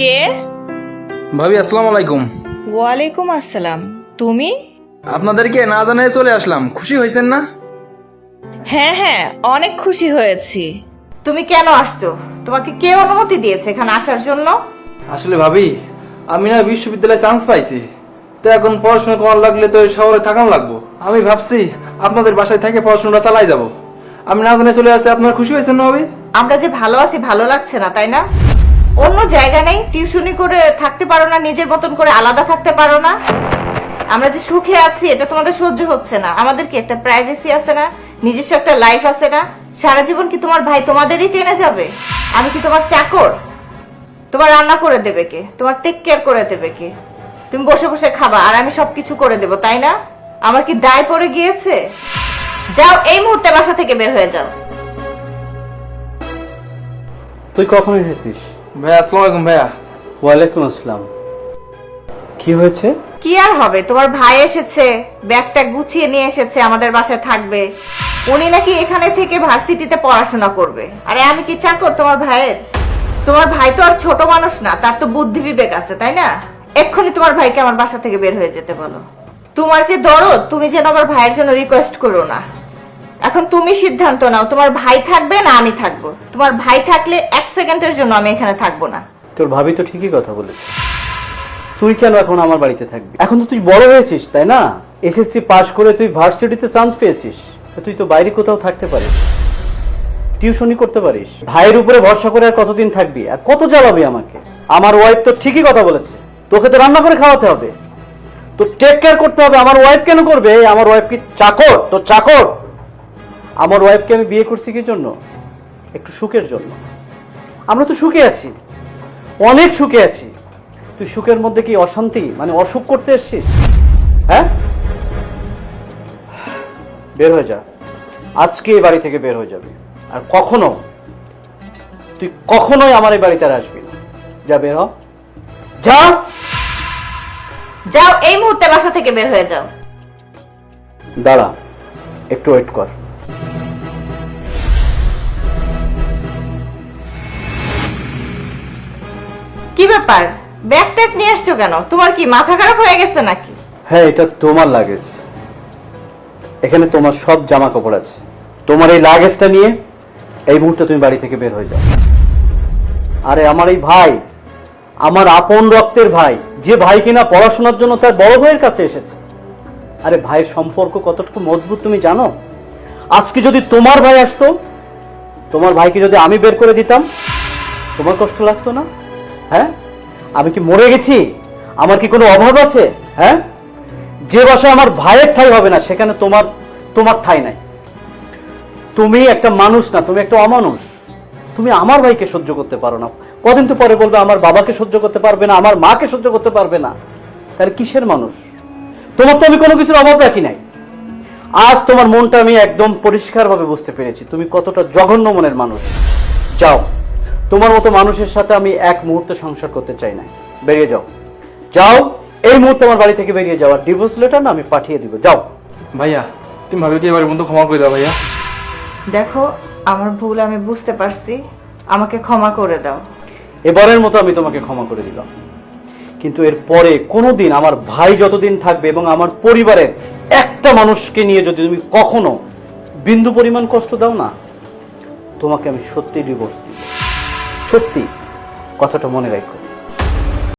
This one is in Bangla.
কে? ভাবি আসসালামু আলাইকুম। ওয়ালাইকুম আসসালাম। তুমি? আপনাদেরকে না জানায় চলে আসলাম। খুশি হয়েছেন না? হ্যাঁ হ্যাঁ অনেক খুশি হয়েছি। তুমি কেন আসছো? তোমাকে কে অনুমতি দিয়েছে এখানে আসার জন্য? আসলে ভাবি আমি না বিশ্ববিদ্যালয়ে চান্স পাইছি। তো এখন পড়াশোনা করার লাগলে তো ওই শহরে থাকানো লাগবো। আমি ভাবছি আপনাদের বাসায় থেকে পড়াশোনাটা চালাই যাব। আমি না জানায় চলে আসছি আপনার খুশি হয়েছেন না ভাবি? আমরা যে ভালো আছি ভালো লাগছে না তাই না? অন্য জায়গা নেই টিউশনি করে থাকতে পারো না, নিজের মতন করে আলাদা থাকতে পারো না। আমরা যে সুখে আছি, এটা তোমাদের সহ্য হচ্ছে না। আমাদের কি একটা প্রাইভেসি আছে না, নিজস্ব একটা লাইফ আছে না। সারা জীবন কি তোমার ভাই তোমাদেরই টেনে যাবে? আমি কি তোমার চাকর? তোমার রান্না করে দেবে কে? তোমার টেক কেয়ার করে দেবে কে? তুমি বসে বসে খাবা, আর আমি সবকিছু করে দেবো, তাই না? আমার কি দায় পড়ে গিয়েছে? যাও, এই মুহূর্তে বাসা থেকে বের হয়ে যাও। তুই কখন এসেছিস? ভাইয়া আসসালামু আলাইকুম ভাইয়া। ওয়ালাইকুম আসসালাম। কি হয়েছে? কি আর হবে? তোমার ভাই এসেছে ব্যাগটা গুছিয়ে নিয়ে এসেছে আমাদের বাসায় থাকবে। উনি নাকি এখানে থেকে ভার্সিটিতে পড়াশোনা করবে। আরে আমি কি চাকর তোমার ভাইয়ের? তোমার ভাই তো আর ছোট মানুষ না তার তো বুদ্ধি বিবেক আছে তাই না? এক্ষুনি তোমার ভাইকে আমার বাসা থেকে বের হয়ে যেতে বলো। তোমার যে দরদ তুমি যেন আমার ভাইয়ের জন্য রিকোয়েস্ট করো না। এখন তুমি সিদ্ধান্ত নাও তোমার ভাই থাকবে না আমি থাকব। তোমার ভাই থাকলে এক সেকেন্ডের জন্য আমি এখানে থাকব না। তোর ভাবি তো ঠিকই কথা বলেছে। তুই কেন এখন আমার বাড়িতে থাকবি? এখন তো তুই বড় হয়েছিস, তাই না? এসএসসি পাশ করে তুই ভার্সিটিতে চান্স পেয়েছিস। তুই তো বাইরে কোথাও থাকতে পারিস। টিউশনি করতে পারিস। ভাইয়ের উপরে ভরসা করে আর কতদিন থাকবি? আর কত জ্বালাবি আমাকে? আমার ওয়াইফ তো ঠিকই কথা বলেছে। তোকে তো রান্না করে খাওয়াতে হবে। তো টেক কেয়ার করতে হবে। আমার ওয়াইফ কেন করবে? আমার ওয়াইফ কি চাকর? তো চাকর? আমার ওয়াইফকে আমি বিয়ে করছি কি জন্য? একটু সুখের জন্য। আমরা তো সুখে আছি। অনেক সুখে আছি। তুই সুখের মধ্যে কি অশান্তি মানে অসুখ করতে এসছিস? হ্যাঁ? বের হয়ে যা। আজকে এই বাড়ি থেকে বের হয়ে যাবে। আর কখনো তুই কখনোই আমার এই বাড়িতে আর আসবি না। যা বের হ। যা! যাও এই মুহূর্তে বাসা থেকে বের হয়ে যাও। দাঁড়া একটু ওয়েট কর। কি ব্যাপার? ব্যাগ ট্যাগ নিয়ে এসছো কেন? তোমার কি মাথা খারাপ হয়ে গেছে নাকি? হ্যাঁ এটা তোমার লাগেজ এখানে তোমার সব জামা কাপড় আছে। তোমার এই লাগেজটা নিয়ে এই মুহূর্তে তুমি বাড়ি থেকে বের হয়ে যাও। আরে, আমার এই ভাই, আমার আপন রক্তের ভাই, যে ভাই কিনা পড়াশোনার জন্য তার বড় ভাইয়ের কাছে এসেছে। আরে, ভাইয়ের সম্পর্ক কতটুকু মজবুত তুমি জানো? আজকে যদি তোমার ভাই আসতো, তোমার ভাইকে যদি আমি বের করে দিতাম, তোমার কষ্ট লাগতো না? হ্যাঁ? আমি কি মরে গেছি? আমার কি কোনো অভাব আছে? হ্যাঁ? যে বাসায় আমার ভাইয়ের ঠাই হবে না, সেখানে তোমার তোমার ঠাই নাই। তুমি একটা মানুষ না, তুমি একটা অমানুষ। তুমি আমার ভাইকে সহ্য করতে পারো না। কদিন তো পরে বলবে, আমার বাবাকে সহ্য করতে পারবে না, আমার মাকে সহ্য করতে পারবে না। তাহলে কিসের মানুষ? তোমার তো আমি কোনো কিছুর অভাব রাখি নাই। আজ তোমার মনটা আমি একদম পরিষ্কারভাবে বুঝতে পেরেছি। তুমি কতটা জঘন্য মনের মানুষ। যাও। তোমার মতো মানুষের সাথে আমি এক মুহূর্তে সংসার করতে চাই না বেরিয়ে যাও। যাও এই মুহূর্তে আমার বাড়ি থেকে বেরিয়ে যাও। আর ডিভোর্স লেটার না আমি পাঠিয়ে দিব। যাও। ভাইয়া তুমি ভাবিকে এবারে বন্ধু ক্ষমা করে দাও ভাইয়া? দেখো আমার ভুল আমি বুঝতে পারছি। আমাকে ক্ষমা করে দাও। এবারের মতো আমি তোমাকে ক্ষমা করে দিলাম। কিন্তু এর পরে কোনো দিন আমার ভাই যতদিন থাকবে এবং আমার পরিবারের একটা মানুষকে নিয়ে যদি তুমি কখনো বিন্দু পরিমাণ কষ্ট দাও না তোমাকে আমি সত্যি ডিভোর্স দিব। সত্যি কথাটা মনে রাখো।